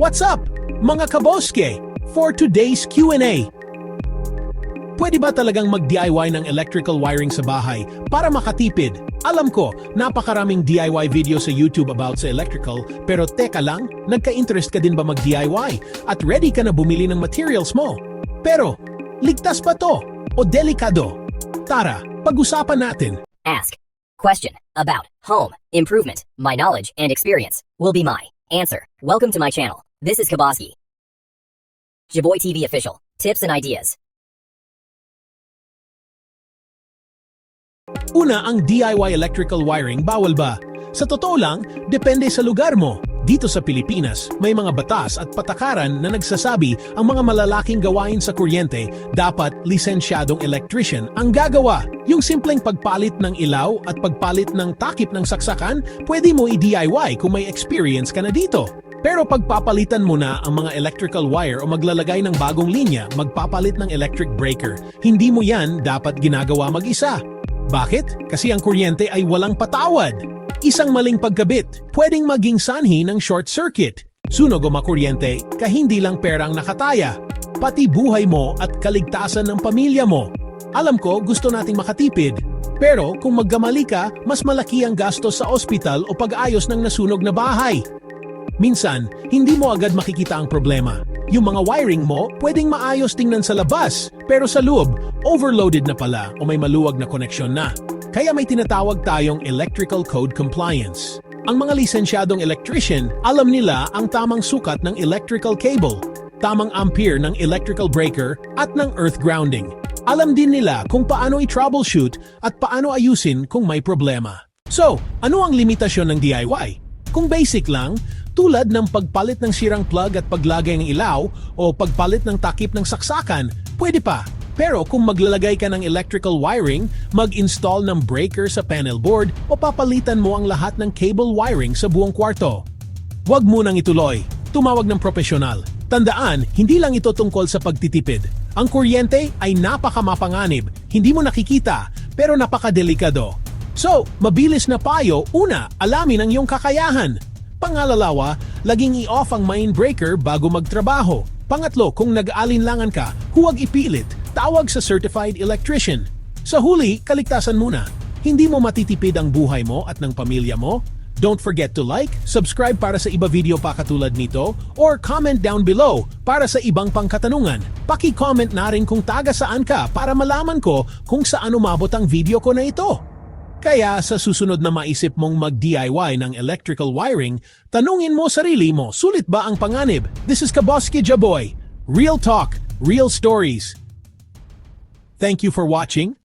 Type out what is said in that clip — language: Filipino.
What's up, mga kaboske? For today's Q&A. Pwede ba talagang mag-DIY ng electrical wiring sa bahay para makatipid? Alam ko, napakaraming DIY video sa YouTube about sa electrical, pero teka lang, nagka-interest ka din ba mag-DIY? At ready ka na bumili ng materials mo? Pero, ligtas ba to? O delikado? Tara, pag-usapan natin. Ask. Question. About. Home. Improvement. My knowledge and experience will be my answer. Welcome to my channel. This is Kaboski. Jaboy TV official. Tips and ideas. Una, ang DIY electrical wiring bawal ba? Sa totoo lang, depende sa lugar mo. Dito sa Pilipinas, may mga batas at patakaran na nagsasabi ang mga malalaking gawain sa kuryente dapat lisensyadong electrician ang gagawa. Yung simpleng pagpalit ng ilaw at pagpalit ng takip ng saksakan, pwede mo i-DIY kung may experience ka na dito. Pero pagpapalitan mo na ang mga electrical wire o maglalagay ng bagong linya, magpapalit ng electric breaker, hindi mo yan dapat ginagawa mag-isa. Bakit? Kasi ang kuryente ay walang patawad. Isang maling pagkabit, pwedeng maging sanhi ng short circuit. Sunog o makuryente, ka hindi lang pera ang nakataya, pati buhay mo at kaligtasan ng pamilya mo. Alam ko, gusto nating makatipid. Pero kung magkamali ka, mas malaki ang gastos sa ospital o pag-ayos ng nasunog na bahay. Minsan, hindi mo agad makikita ang problema. Yung mga wiring mo, pwedeng maayos tingnan sa labas, pero sa loob, overloaded na pala o may maluwag na koneksyon na. Kaya may tinatawag tayong electrical code compliance. Ang mga lisensyadong electrician, alam nila ang tamang sukat ng electrical cable, tamang ampere ng electrical breaker at ng earth grounding. Alam din nila kung paano i-troubleshoot at paano ayusin kung may problema. So, ano ang limitasyon ng DIY? Kung basic lang, tulad ng pagpalit ng sirang plug at paglagay ng ilaw o pagpalit ng takip ng saksakan, pwede pa. Pero kung maglalagay ka ng electrical wiring, mag-install ng breaker sa panel board o papalitan mo ang lahat ng cable wiring sa buong kwarto. Huwag mo nang ituloy. Tumawag ng profesional. Tandaan, hindi lang ito tungkol sa pagtitipid. Ang kuryente ay napakamapanganib, hindi mo nakikita, pero napakadelikado. So, mabilis na payo, una, alamin ang iyong kakayahan. Pangalalawa, laging i-off ang main breaker bago magtrabaho. Pangatlo, kung nag-aalinlangan ka, huwag ipilit. Tawag sa certified electrician. Sa huli, kaligtasan muna. Hindi mo matitipid ang buhay mo at ng pamilya mo. Don't forget to like, subscribe para sa iba video pa katulad nito, or comment down below para sa ibang pangkatanungan. Paki-comment na rin kung taga saan ka para malaman ko kung saan umabot ang video ko na ito. Kaya sa susunod na maisip mong mag-DIY ng electrical wiring, tanungin mo sarili mo, sulit ba ang panganib? This is Kaboski Jaboy. Real talk, real stories. Thank you for watching.